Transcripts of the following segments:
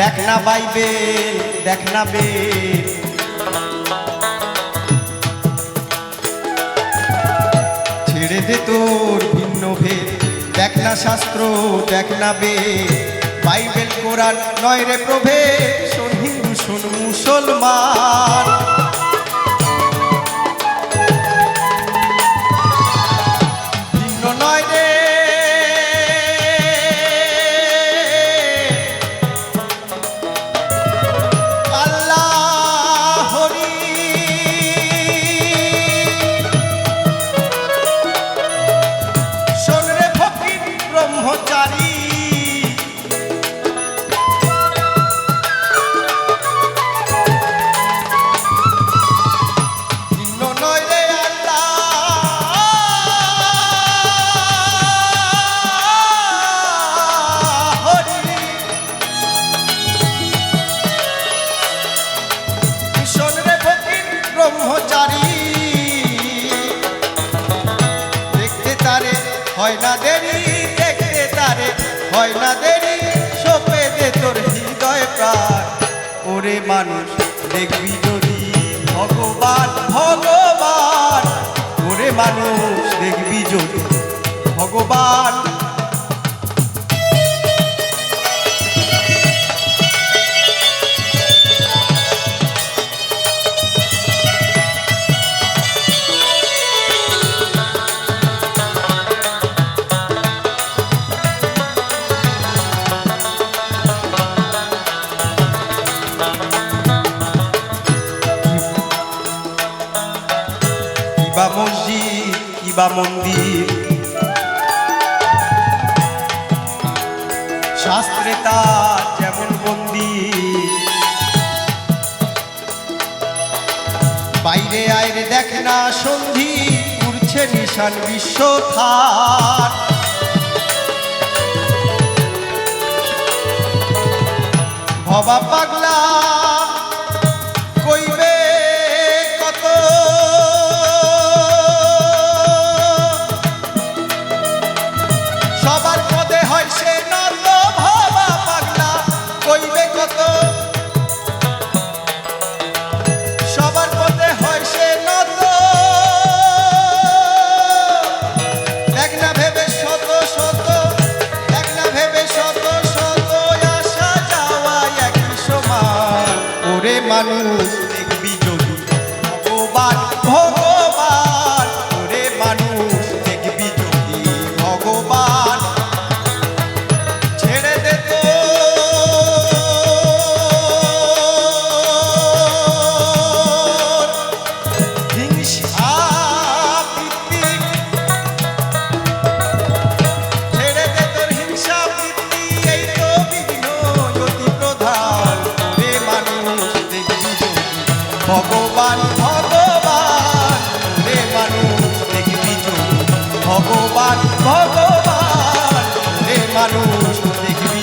দেখ না বাইবে দেখ না বে। ছেড়ে দে তোর ভিন্ন ভেদ, দেখ না শাস্ত্র, দেখ না বে। বাইবেল কোরআন নয় রে প্রভে শোন হিন্দু, শোন মুসলমান। হয় না দেরি, সপে দে তোর হৃদয় প্রাণ। ওরে মানুষ, দেখবি যদি ভগবান ভগবান। ওরে মানুষ, দেখবি যদি ভগবান। কিবা মন্দির। শাস্ত্রে তার যেমন বন্দি বাইরে আয়রে দেখ না সন্ধি, উড়ছে নিশান বিশ্ব থার। ভবা পাগলা সে নত ভবা পাগলা, কইবে সবার পদে হয় সে নত দেখ ভেবে শত শত দেখ ভেবে শত শত আসা একই সমান ওরে মানুষ ভগবান ভগবান রে মানুষ, দেখবি ভগবান ভগবান রে মানুষ, দেখবি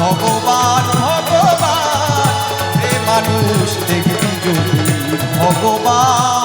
ভগবান ভগবান রে মানুষ, দেখবি ভগবান